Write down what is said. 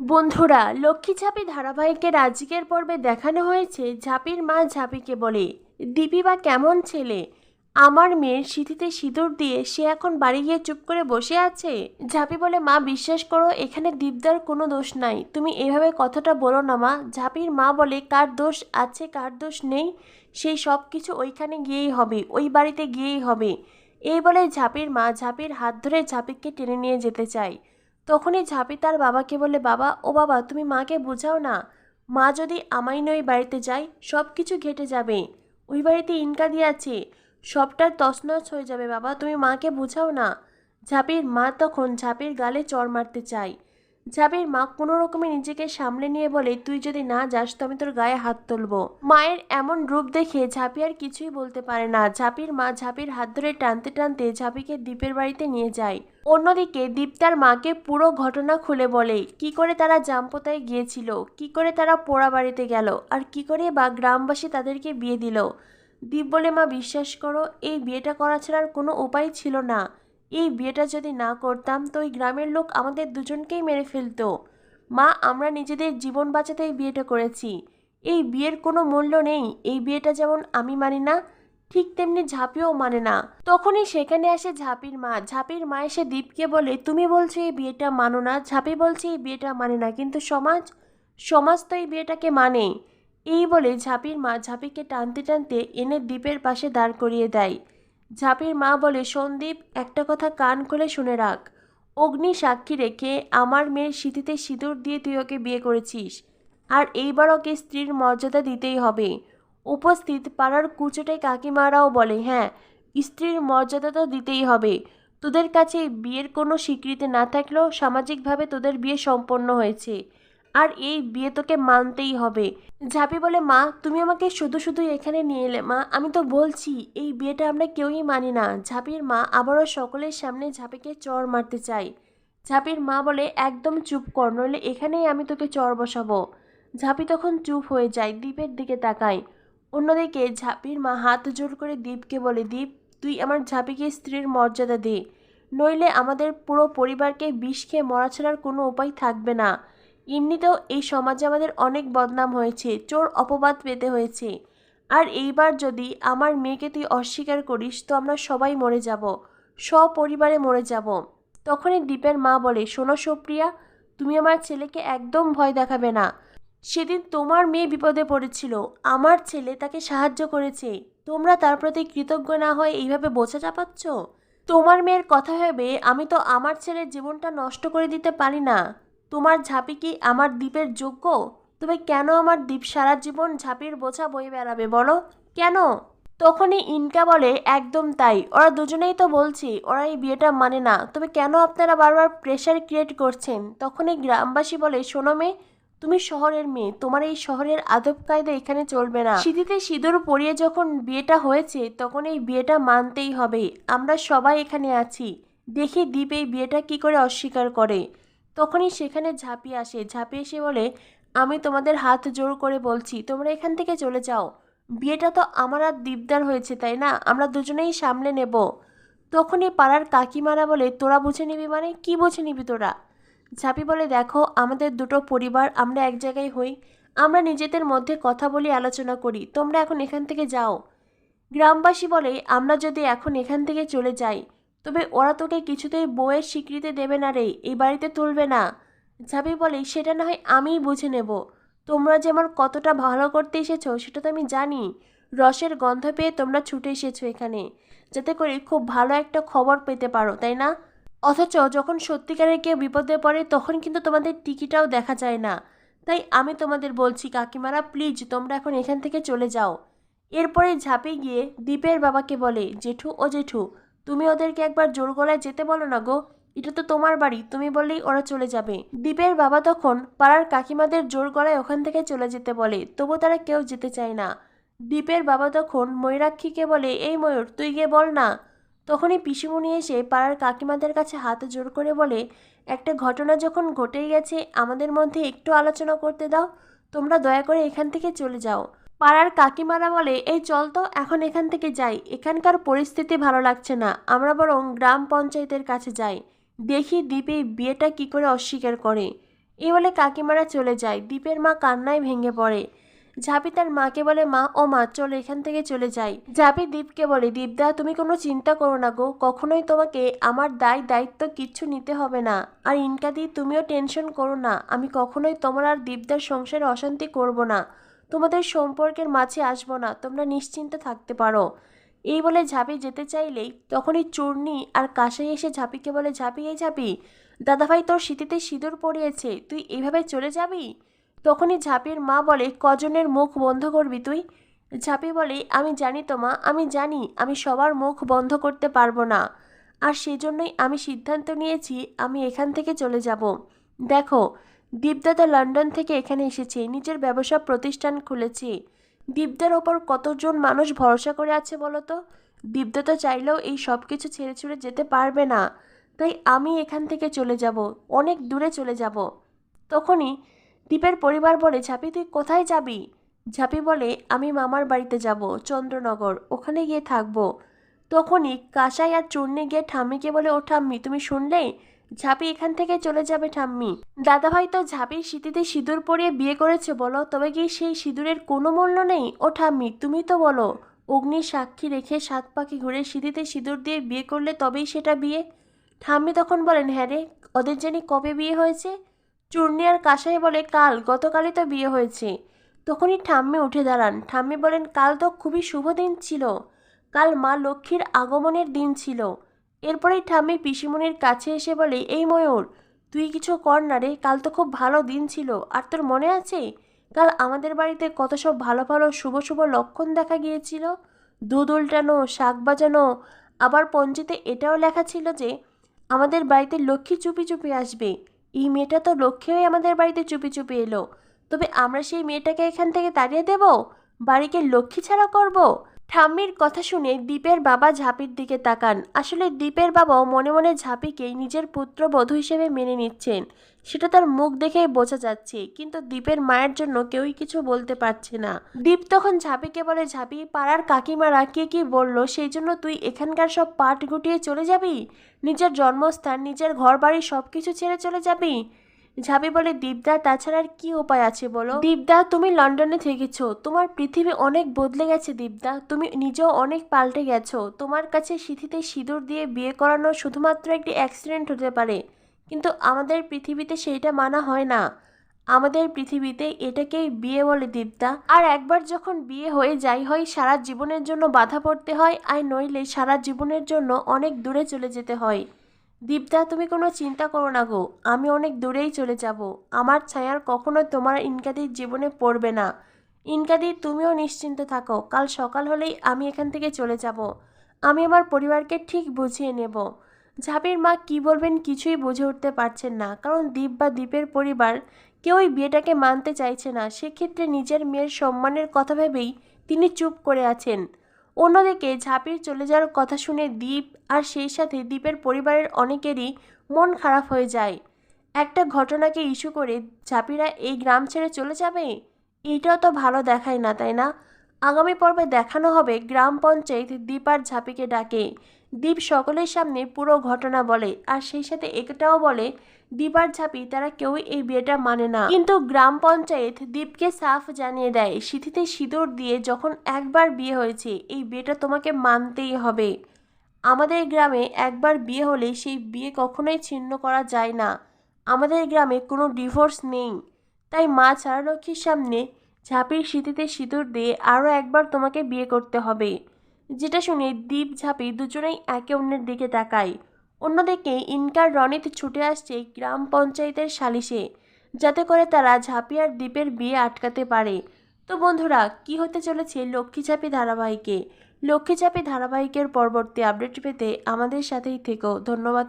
বন্ধুরা, লক্ষ্মী ঝাঁপি ধারাবাহিকের আজকের পর্বে দেখানো হয়েছে ঝাঁপির মা ঝাঁপিকে বলে। দীপি বা কেমন ছেলে? আমার মেয়ের সিঁথিতে সিঁদুর দিয়ে সে এখন বাড়ি গিয়ে চুপ করে বসে আছে? ঝাঁপি বলে, মা, বিশ্বাস করো, এখানে দীপদার কোনো দোষ নাই। তুমি এভাবে কথাটা বলো না, মা। ঝাঁপির মা বলে, কার দোষ আছে, কার দোষ নেই, সেই সব কিছু ওইখানে গিয়েই হবে, ওই বাড়িতে গিয়েই হবে। এই বলে ঝাঁপির মা ঝাঁপির হাত ধরে ঝাঁপিকে টেনে নিয়ে যেতে চায়। তখনই ঝাঁপি তার বাবাকে বলে, বাবা, ও বাবা, তুমি মাকে বোঝাও না। মা যদি আমায় নয় বাড়িতে যায়, সব কিছু ঘেটে যাবে। ওই বাড়িতে ইনকা দিয়ে আছে সবটার তছনছ হয়ে যাবে, বাবা, তুমি মাকে বোঝাও না। ঝাঁপির মা তখন ঝাঁপির গালে চড় মারতে চায়। ঝাঁপির মা কোনো রকমে নিজেকে সামলে নিয়ে বলে, তুই যদি না যাস, তো আমি তোর গায়ে হাত তুলবো। মায়ের এমন রূপ দেখে ঝাঁপি আর কিছুই বলতে পারে না। ঝাঁপির মা ঝাঁপির হাত ধরে টানতে টানতে ঝাঁপিকে দ্বীপের বাড়িতে নিয়ে যায়। অন্যদিকে দীপ তার মাকে পুরো ঘটনা খুলে বলে, কি করে তারা জাম্পতায় গিয়েছিল? কি করে তারা পোড়া বাড়িতে গেল? আর কি করে বা গ্রামবাসী তাদেরকে বিয়ে দিল? দীপ বলে, মা, বিশ্বাস করো, এই বিয়েটা করা ছাড়া আর কোনো উপায় ছিল না। এই বিয়েটা যদি না করতাম তো ওই গ্রামের লোক আমাদের দুজনকেই মেরে ফেলতো। মা, আমরা নিজেদের জীবন বাঁচাতে এই বিয়েটা করেছি। এই বিয়ের কোনো মূল্য নেই। এই বিয়েটা যেমন আমি মানি না, ঠিক তেমনি ঝাঁপিও মানে না। তখনই সেখানে আসে ঝাঁপির মা। ঝাঁপির মা এসে দীপকে বলে, তুমি বলছো এই বিয়েটা মানো না। ঝাঁপি বলছে এই বিয়েটা মানে না। কিন্তু সমাজ সমাজ তো এই বিয়েটাকে মানে। এই বলে ঝাঁপির মা ঝাঁপিকে টানতে টানতে এনে দ্বীপের পাশে দাঁড় করিয়ে দেয়। ঝাঁপির মা বলে, সন্দীপ, একটা কথা কান খুলে শুনে রাখ। অগ্নি সাক্ষী রেখে আমার মেয়ের স্মৃতিতে সিঁদুর দিয়ে তুই ওকে বিয়ে করেছিস। আর এইবার ওকে স্ত্রীর মর্যাদা দিতেই হবে। উপস্থিত পাড়ার কুচোটে কাকিমারাও বলে হ্যাঁ স্ত্রীর মর্যাদা তো দিতেই হবে। তোদের কাছে বিয়ের কোনো স্বীকৃতি না থাকলেও সামাজিকভাবে তোদের বিয়ে সম্পন্ন হয়েছে। আর এই বিয়ে তোকে মানতেই হবে। ঝাঁপি বলে, মা, তুমি আমাকে শুধু শুধু এখানে নিয়ে এলে, মা। আমি তো বলছি, এই বিয়েটা আমরা কেউই মানি না ঝাঁপির মা আবারও সকলের সামনে ঝাঁপিকে চর মারতে চায়। ঝাঁপির মা বলে, একদম চুপ কর, নইলে এখানেই আমি তোকে চর বসাবো ঝাঁপি তখন চুপ হয়ে যায় দ্বীপের দিকে তাকায়। অন্যদিকে ঝাঁপির মা হাত জোর করে দীপকে বলে, দীপ, তুই আমার ঝাঁপিকে স্ত্রীর মর্যাদা দে। নইলে আমাদের পুরো পরিবারকে বিষ খেয়ে মরা ছাড়ার কোনো উপায় থাকবে না। এমনিতেও এই সমাজে আমাদের অনেক বদনাম হয়েছে, চোর অপবাদ পেতে হয়েছে। আর এইবার যদি আমার মেয়েকে তুই অস্বীকার করিস, তো আমরা সবাই মরে যাব, সপরিবারে মরে যাব। তখনই দীপের মা বলে, শোনো সুপ্রিয়া, তুমি আমার ছেলেকে একদম ভয় দেখাবে না। সেদিন তোমার মেয়ে বিপদে পড়েছিল, আমার ছেলে তাকে সাহায্য করেছে। তোমরা তার প্রতি কৃতজ্ঞ না হয়ে এইভাবে বোঝা চাপাচ্ছ? তোমার মেয়ের কথা ভেবে আমি তো আমার ছেলের জীবনটা নষ্ট করে দিতে পারি না। তোমার ঝাঁপি কি আমার দ্বীপের যোগ্য? তবে কেন আমার দ্বীপ সারা জীবন ঝাঁপির বোঝা বয়ে বেড়াবে বলো? কেন? তখনই ইনকা বলে, একদম তাই। ওরা দুজনেই তো বলছি, ওরা এই বিয়েটা মানে না। তবে কেন আপনারা বারবার প্রেশার ক্রিয়েট করছেন? তখনই গ্রামবাসী বলে, শোনো মেয়ে, তুমি শহরের মেয়ে। তোমার এই শহরের আদব কায়দা এখানে চলবে না। সিঁথিতে সিঁদুর পরিয়ে যখন বিয়েটা হয়েছে, তখন এই বিয়েটা মানতেই হবে। আমরা সবাই এখানে আছি। দেখি দ্বীপ এই বিয়েটা কি করে অস্বীকার করে। তখনই সেখানে ঝাঁপি আসে। ঝাঁপিয়ে এসে বলে, আমি তোমাদের হাত জোর করে বলছি, তোমরা এখান থেকে চলে যাও। বিয়েটা তো আমার আর দীপদার হয়েছে, তাই না? আমরা দুজনেই সামলে নেব তখনই পাড়ার কাকিমারা বলে, তোরা বুঝে নিবি মানে? কি বুঝে নিবি তোরা ঝাঁপি বলে, দেখো, আমাদের দুটো পরিবার, আমরা এক জায়গায় হই। আমরা নিজেদের মধ্যে কথা বলি, আলোচনা করি। তোমরা এখন এখান থেকে যাও গ্রামবাসী বলে, আমরা যদি এখন এখান থেকে চলে যাই তবে ওরা তোকে কিছুতেই বউয়ের স্বীকৃতি দেবে না রে, এই বাড়িতে তুলবে না। ঝাঁপি বলে, সেটা না হয় আমিই বুঝে নেব। তোমরা যে আমার কতটা ভালো করতে এসেছ, সেটা তো আমি জানি। রসের গন্ধ পেয়ে তোমরা ছুটে এসেছ এখানে। যাতে করে খুব ভালো একটা খবর পেতে পারো, তাই না? অথচ যখন সত্যিকারের কেউ বিপদে পড়ে, তখন কিন্তু তোমাদের টিকিটাও দেখা যায় না। তাই আমি তোমাদের বলছি, কাকিমারা, প্লিজ তোমরা এখন এখান থেকে চলে যাও। এরপরে ঝাঁপে গিয়ে দীপের বাবাকে বলে, জেঠু ও জেঠু তুমি ওদেরকে একবার জোর গলায় যেতে বলো না গো। এটা তো তোমার বাড়ি, তুমি বললেই ওরা চলে যাবে। দ্বীপের বাবা তখন পাড়ার কাকিমাদের জোর গলায় ওখান থেকে চলে যেতে বলে, তবু তারা কেউ যেতে চায় না। দ্বীপের বাবা তখন ময়ূরাক্ষীকে বলে, এই ময়ূর, তুই গিয়ে বল না। তখনই পিসিমণি এসে পাড়ার কাকিমাদের কাছে হাত জোর করে বলে, একটা ঘটনা যখন ঘটেই গেছে, আমাদের মধ্যে একটু আলোচনা করতে দাও। তোমরা দয়া করে এখান থেকে চলে যাও। পাড়ার কাকিমারা বলে, এই চল তো, এখন এখান থেকে যাই। এখানকার পরিস্থিতি ভালো লাগছে না। আমরা বরং গ্রাম পঞ্চায়েতের কাছে যাই। দেখি দ্বীপ বিয়েটা কি করে অস্বীকার করে। এই বলে কাকিমারা চলে যায়। দীপের মা কান্নায় ভেঙে পড়ে। ঝাঁপি তার মাকে বলে, মা, ও মা, চলো এখান থেকে চলে যাই। ঝাঁপি দ্বীপকে বলে, দীপদা, তুমি কোনো চিন্তা করো না গো। কখনোই তোমাকে আমার দায় দায়িত্ব কিচ্ছু নিতে হবে না। আর ইনকা ইনকাদি তুমিও টেনশন করো না। আমি কখনোই তোমার আর দীপদার সংসারে অশান্তি করব না। তোমাদের সম্পর্কের মাঝে আসব না, তোমরা নিশ্চিন্তে থাকতে পারো। এই বলে ঝাঁপি যেতে চাইলেই তখনই চূর্ণি আর কাশাই এসে ঝাঁপিকে বলে, ঝাঁপি, এই ঝাঁপি, দাদাভাই তোর শীতিতে সিঁদুর পড়িয়েছে, তুই এইভাবে চলে যাবি? তখনই ঝাঁপির মা বলে, কজনের মুখ বন্ধ করবি তুই? ঝাঁপি বলে, আমি জানি তো মা, আমি জানি, আমি সবার মুখ বন্ধ করতে পারব না। আর সেজন্যই আমি সিদ্ধান্ত নিয়েছি, আমি এখান থেকে চলে যাব। দেখো দীপদাদা লন্ডন থেকে এখানে এসেছে। নিজের ব্যবসা প্রতিষ্ঠান খুলেছে। দীপদার ওপর কতজন মানুষ ভরসা করে আছে বলো তো দীপদা তো চাইলেও এই সব কিছু ছেড়ে ছুড়ে যেতে পারবে না। তাই আমি এখান থেকে চলে যাব, অনেক দূরে চলে যাব। তখনই দীপের পরিবার বলে, ঝাঁপি, তুই কোথায় যাবি? ঝাঁপি বলে, আমি মামার বাড়িতে যাব, চন্দ্রনগর, ওখানে গিয়ে থাকব। তখনই কাঁসাই আর চূর্ণে গিয়ে ঠাম্মিকে বলে ও ঠাম্মি, তুমি শুনলে? ঝাঁপি এখান থেকে চলে যাবে ঠাম্মি। দাদাভাই তো ঝাঁপির স্মৃতিতে সিঁদুর পরিয়ে বিয়ে করেছে বলো, তবে কি সেই সিঁদুরের কোনো মূল্য নেই? ও ঠাম্মি, তুমি তো বলো, অগ্নির সাক্ষী রেখে সাত পাখি ঘুরে স্মৃতিতে সিঁদুর দিয়ে বিয়ে করলে তবেই সেটা বিয়ে? ঠাম্মি তখন বলেন হ্যাঁ রে, ওদের জানি কবে বিয়ে হয়েছে? চূর্ণি আর কাসাই বলে, কাল, গতকালই তো বিয়ে হয়েছে। তখনই ঠাম্মি উঠে দাঁড়ান। ঠাম্মি বলেন, কাল তো খুবই শুভ দিন ছিল। কাল মা লক্ষ্মীর আগমনের দিন ছিল। এরপরেই ঠাম্মি পিসিমণির কাছে এসে বলে, এই ময়ূর, তুই কিছু কর না রে, কাল তো খুব ভালো দিন ছিল। আর তোর মনে আছে? কাল আমাদের বাড়িতে কত সব ভালো ভালো শুভ শুভ লক্ষণ দেখা গিয়েছিল? দুধ উল্টানো, শাক বাজানো, আবার পঞ্জিতে এটাও লেখা ছিল যে, আমাদের বাড়িতে লক্ষ্মী চুপি চুপি আসবে। এই মেয়েটা তো লক্ষ্মী হয়ে আমাদের বাড়িতে চুপি চুপি এলো। তবে আমরা সেই মেয়েটাকে এখান থেকে তাড়িয়ে দেব? বাড়িকে লক্ষ্মী ছাড়া করব? ঠাম্মির কথা শুনে দীপের বাবা ঝাঁপির দিকে তাকান। আসলে দীপের বাবাও মনে মনে ঝাঁপিকেই নিজের পুত্রবধূ হিসেবে মেনে নিচ্ছেন। সেটা তার মুখ দেখেই বোঝা যাচ্ছে, কিন্তু দীপের মায়ের জন্য কেউই কিছু বলতে পারছে না। দীপ তখন ঝাঁপিকে বলে, ঝাঁপি, পাড়ার কাকিমারা কে কি বলল, সেই জন্য তুই এখানকার সব পাট গুটিয়ে চলে যাবি? নিজের জন্মস্থান, নিজের ঘর বাড়ি সব কিছু ছেড়ে চলে যাবি? ঝাবি বলে, দীপদা, তাছাড়া আর কি উপায় আছে বলো? দীপদা, তুমি লন্ডনে থেকেছো। তোমার পৃথিবী অনেক বদলে গেছে, দীপদা। তুমি নিজেও অনেক পাল্টে গেছো। তোমার কাছে সিথিতে সিঁদুর দিয়ে বিয়ে করানো শুধুমাত্র একটি অ্যাক্সিডেন্ট হতে পারে। কিন্তু আমাদের পৃথিবীতে সেইটা মানা হয় না। আমাদের পৃথিবীতে এটাকেই বিয়ে বলে, দীপদা। আর একবার যখন বিয়ে হয়ে যাই, হয় সারা জীবনের জন্য বাধা পড়তে হয়, আর নইলে সারা জীবনের জন্য অনেক দূরে চলে যেতে হয়। দীপদা তুমি কোনো চিন্তা করো না গো। আমি অনেক দূরেই চলে যাব। আমার ছায়ার কখনো তোমার ইনকাদির জীবনে পড়বে না। ইনকাদি তুমিও নিশ্চিন্ত থাকো। কাল সকাল হলেই আমি এখান থেকে চলে যাব। আমি আমার পরিবারকে ঠিক বুঝিয়ে নেব। ঝাঁপির মা কি বলবেন কিছুই বুঝে উঠতে পারছেন না। কারণ দীপ বা দীপের পরিবার কেউই বিয়েটাকে মানতে চাইছে না। সেক্ষেত্রে নিজের মেয়ের সম্মানের কথা ভেবেই তিনি চুপ করে আছেন। অন্যদিকে ঝাঁপির চলে যাওয়ার কথা শুনে দ্বীপ আর সেই সাথে দ্বীপের পরিবারের অনেকেরই মন খারাপ হয়ে যায়। একটা ঘটনাকে ইস্যু করে ঝাঁপিরা এই গ্রাম ছেড়ে চলে যাবে? এটাও তো ভালো দেখায় না, তাই না? আগামী পর্বে দেখানো হবে গ্রাম পঞ্চায়েত দীপ আর ঝাঁপিকে ডাকে। দীপ সকলের সামনে পুরো ঘটনা বলে, আর সেই সাথে এটাও বলে দীপ আর ঝাঁপি তারা কেউই এই বিয়েটা মানে না। কিন্তু গ্রাম পঞ্চায়েত দীপকে সাফ জানিয়ে দেয়, সিথিতে সিঁদুর দিয়ে যখন একবার বিয়ে হয়েছে, এই বিয়েটা তোমাকে মানতেই হবে। আমাদের গ্রামে একবার বিয়ে হলে সেই বিয়ে কখনোই ছিন্ন করা যায় না। আমাদের গ্রামে কোনো ডিভোর্স নেই। তাই মা চারালক্ষ্মীর সামনে ঝাঁপির স্মৃতিতে সিঁদুর দিয়ে আরও একবার তোমাকে বিয়ে করতে হবে। যেটা শুনে দীপ, ঝাঁপি দুজনেই একে অন্যের দিকে তাকায়। অন্যদিকে ইনকার রনিত ছুটে আসছে গ্রাম পঞ্চায়েতের সালিশে, যাতে করে তারা ঝাঁপি আর দ্বীপের বিয়ে আটকাতে পারে। তো বন্ধুরা, কি হতে চলেছে লক্ষ্মী ঝাঁপি ধারাবাহিকে? লক্ষ্মী ঝাঁপি ধারাবাহিকের পরবর্তী আপডেট পেতে আমাদের সাথেই থেকো। ধন্যবাদ